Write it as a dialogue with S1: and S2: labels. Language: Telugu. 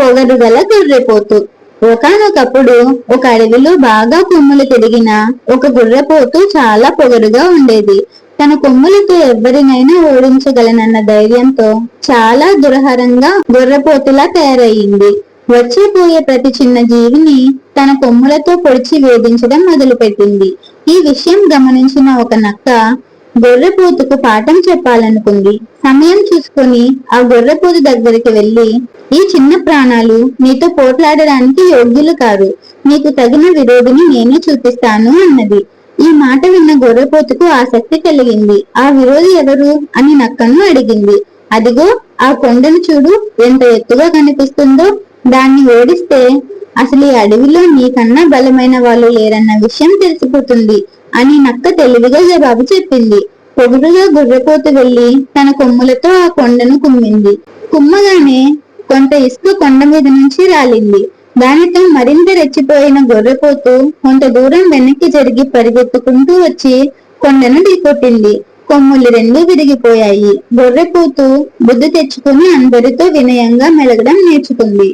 S1: పొగరు గల గొర్రెపోతు. ఒకనొకప్పుడు ఒక అడవిలో బాగా కొమ్ములు తిరిగిన ఒక గుర్రపోతు చాలా పొగరుగా ఉండేది. తన కొమ్ములతో ఎవరినైనా ఓడించగలనన్న ధైర్యంతో చాలా దురహరంగా గుర్రపోతులా తయారయ్యింది వచ్చిపోయే ప్రతి చిన్న జీవిని తన కొమ్ములతో పొడిచి వేధించడం మొదలుపెట్టింది. ఈ విషయం గమనించిన ఒక నక్క గొర్రెపోతుకు పాఠం చెప్పాలనుకుంది. సమయం చూసుకొని ఆ గొర్రెపోతు దగ్గరికి వెళ్ళి ఈ చిన్న ప్రాణాలు నీతో పోట్లాడడానికి యోగ్యులు కాదు నీకు తగిన విరోధిని నేనే చూపిస్తాను అన్నది. ఈ మాట విన్న గొర్రెపోతుకు ఆసక్తి కలిగింది. ఆ విరోధి ఎవరు? అని నక్కను అడిగింది. అదిగో ఆ కొండను చూడు. ఎంత ఎత్తుగా కనిపిస్తుందో. దాన్ని ఓడిస్తే అసలు ఈ అడవిలో నీకన్నా బలమైన వాళ్ళు లేరన్న విషయం తెలిసిపోతుంది. అని నక్క తెలివిగా జవాబు చెప్పింది. పొగురుగా గొర్రెపోతు వెళ్ళి తన కొమ్ములతో ఆ కొండను కుమ్మింది. కుమ్మగానే కొంత ఇసుక కొండ మీద నుంచి రాలింది. దానితో మరింత రెచ్చిపోయిన గొర్రెపోతు కొంత దూరం వెనక్కి జరిగి పరిగెత్తుకుంటూ వచ్చి కొండను ఢీకొట్టింది. కొమ్ములు రెండూ విరిగిపోయాయి. గొర్రెపోతు బుద్ధి తెచ్చుకుని అందరితో వినయంగా మెలగడం నేర్చుకుంది.